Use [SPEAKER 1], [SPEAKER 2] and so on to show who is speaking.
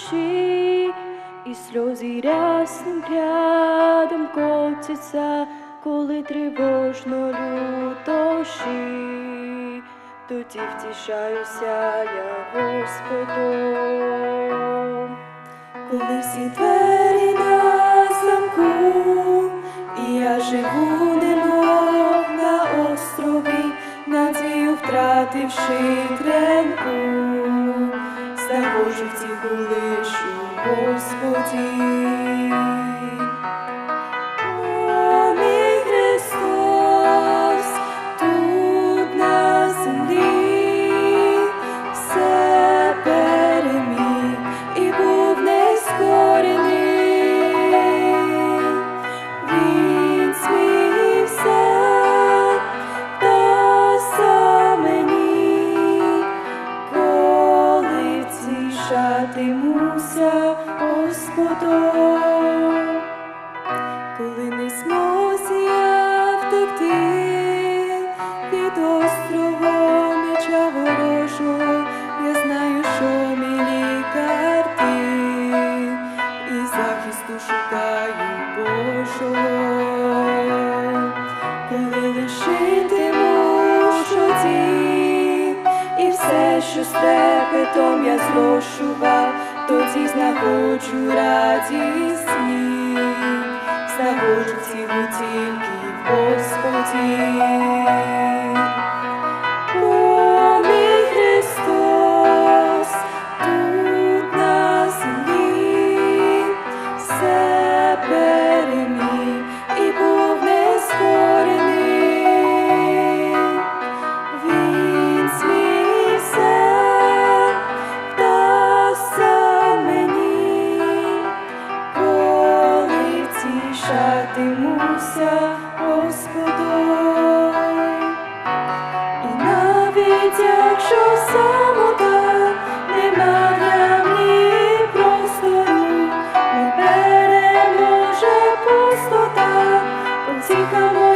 [SPEAKER 1] душі, і сльози рясним рядом котяться, коли тривожно лютоші, тоді втішаюся я Господом. Коли всі двері на замку, і я живу немов на острові, надію втративши тренку, знаходжу втіху лиш у Господі. Не змозі я втекти від острого меча ворожого, я знаю, що мій лікар і захисту шукаю Божого. Коли лишитиму дім, і все, що з трепетом я зрошував, тоді знаходжу радість мій, знаходжу цілу тільки втішатимуся Господу, І навіть якщо самота нема мені простору, не переможе пустота, потіха